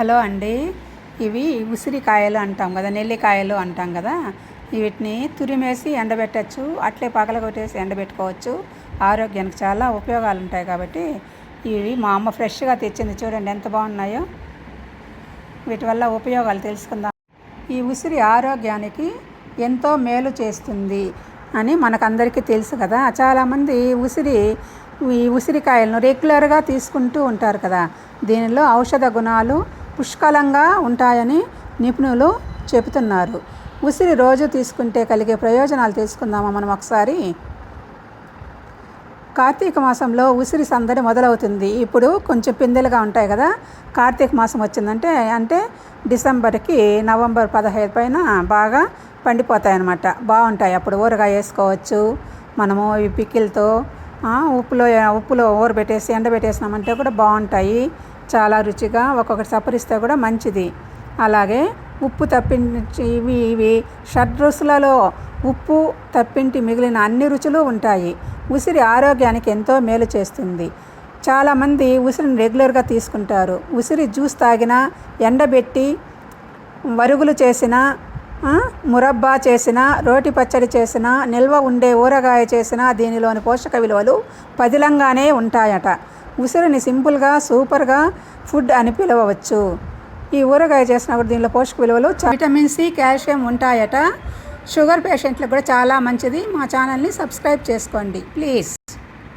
Hello అండి. ఇవి ఉసిరికాయలు అంటాం కదా నెల్లికాయలు అంటాం కదా. వీటిని తురిమేసి ఎండబెట్టచ్చు అట్లే పగల కొట్టేసి ఎండబెట్టుకోవచ్చు. ఆరోగ్యానికి చాలా ఉపయోగాలు ఉంటాయి కాబట్టి ఇవి మా అమ్మ ఫ్రెష్గా తెచ్చింది చూడండి ఎంత బాగున్నాయో. వీటి వల్ల ఉపయోగాలు తెలుసుకుందాం. ఈ ఉసిరి ఆరోగ్యానికి ఎంతో మేలు చేస్తుంది అని మనకందరికీ తెలుసు కదా. చాలామంది ఉసిరి ఈ ఉసిరికాయలను రెగ్యులర్గా తీసుకుంటూ ఉంటారు కదా. దీనిలో ఔషధ గుణాలు పుష్కలంగా ఉంటాయని నిపుణులు చెబుతున్నారు. ఉసిరి రోజు తీసుకుంటే కలిగే ప్రయోజనాలు తీసుకుందామా మనం ఒకసారి? కార్తీక మాసంలో ఉసిరి సందడి మొదలవుతుంది. ఇప్పుడు కొంచెం పిందెలుగా ఉంటాయి కదా కార్తీక మాసం వచ్చిందంటే అంటే డిసెంబర్కి నవంబర్ పదహైదు పైన బాగా పండిపోతాయి అన్నమాట బాగుంటాయి. అప్పుడు ఊరగాయ వేసుకోవచ్చు. మనము ఈ పికిల్తో ఉప్పులో ఉప్పులో ఊరబెట్టేసి ఎండబెట్టేసినామంటే కూడా బాగుంటాయి. చాలా రుచిగా ఒక్కొక్కటి సపరిస్తే కూడా మంచిది. అలాగే ఉప్పు తప్పించి ఇవి ఇవి షడ్రుసులలో ఉప్పు తప్పింటి మిగిలిన అన్ని రుచులు ఉంటాయి. ఉసిరి ఆరోగ్యానికి ఎంతో మేలు చేస్తుంది. చాలామంది ఉసిరిని రెగ్యులర్గా తీసుకుంటారు. ఉసిరి జ్యూస్ తాగినా ఎండబెట్టి వరుగులు చేసిన మురబ్బా చేసిన రోటి పచ్చడి చేసిన నిల్వ ఉండే ఊరగాయ చేసిన దీనిలోని పోషక విలువలు పదిలంగానే ఉంటాయట. ఉసిరిని సింపుల్గా సూపర్గా ఫుడ్ అని పిలవవచ్చు. ఈ ఊరగాయ చేసినప్పుడు దీనిలో పోషక విలువలు విటమిన్ సి కాల్షియం ఉంటాయట. షుగర్ పేషెంట్లకు కూడా చాలా మంచిది. మా ఛానల్ని సబ్స్క్రైబ్ చేసుకోండి. ప్లీజ్.